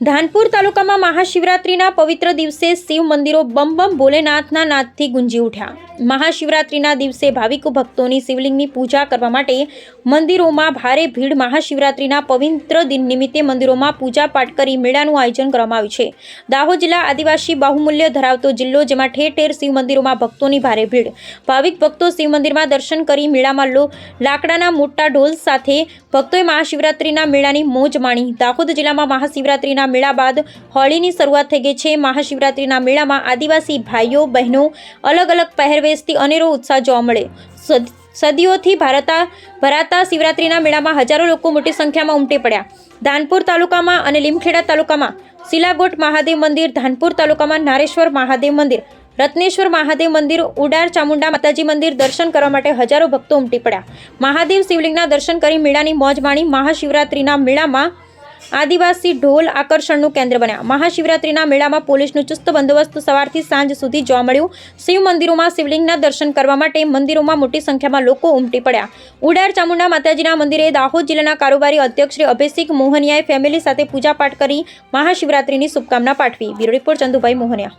ધાનપુર તાલુકામાં મહાશિવરાત્રિના પવિત્ર દિવસે શિવ મંદિરો બમ બમ ભોલેનાથના નાદથી ગુંજી ઉઠ્યા. મહાશિવરાત્રિના દિવસે ભાવિક ભક્તોની શિવલિંગની પૂજા કરવા માટે મંદિરોમાં ભારે ભીડ મહાશિવરાત્રિના પવિત્ર દિન નિમિત્તે મંદિરોમાં પૂજા પાઠ કરી મેળાનું આયોજન કરવામાં આવ્યું છે. દાહોદ જિલ્લા આદિવાસી બાહુમૂલ્ય ધરાવતો જિલ્લો જેમાં ઠેર ઠેર શિવ મંદિરોમાં ભક્તોની ભારે ભીડ. ભાવિક ભક્તો શિવ મંદિરમાં દર્શન કરી મેળામાં લો લાકડાના મોટા ઢોલ સાથે ભક્તોએ મહાશિવરાત્રિના મેળાની મોજ માણી. દાહોદ જિલ્લામાં મહાશિવરાત્રિના મેળા બાદ હોળીની શરૂઆત થઈ ગઈ છે. મહાશિવરાત્રિના મેળામાં આદિવાસી ભાઈઓ, બહેનો અલગ અલગ પહેરવેશથી અનેરો ઉત્સાહ જોવા મળે. સદ- સદીઓથી ભારતા, ભરાતા શિવરાત્રિના મેળામાં હજારો લોકો મોટી સંખ્યામાં ઉમટી પડ્યા. ધાનપુર તાલુકામાં અને લીમખેડા તાલુકામાં શિલાગોટ મહાદેવ મંદિર, ધાનપુર તાલુકામાં નારેશ્વર મહાદેવ મંદિર, રત્નેશ્વર મહાદેવ મંદિર, ઉડાર ચામુંડા માતાજી મંદિર દર્શન કરવા માટે હજારો ભક્તો ઉમટી પડ્યા. મહાદેવ શિવલિંગના દર્શન કરી મેળાની મોજ માણી મહાશિવરાત્રિના મેળામાં આદિવાસી ઢોલ આકર્ષણનું કેન્દ્ર બન્યા. મહાશિવરાત્રિના મેળામાં પોલીસનું ચુસ્ત બંદોબસ્ત સવારથી સાંજ સુધી જોવા મળ્યું. શિવ મંદિરોમાં શિવલિંગના દર્શન કરવા માટે મંદિરોમાં મોટી સંખ્યામાં લોકો ઉમટી પડ્યા. ઉડાર ચામુંડા માતાજીના મંદિરે દાહોદ જિલ્લાના કારોબારી અધ્યક્ષ શ્રી અભિષેક મોહનિયાએ ફેમિલી સાથે પૂજાપાઠ કરી મહાશિવરાત્રિની શુભકામના પાઠવી. Bureau report Chandubhai Mohaniya.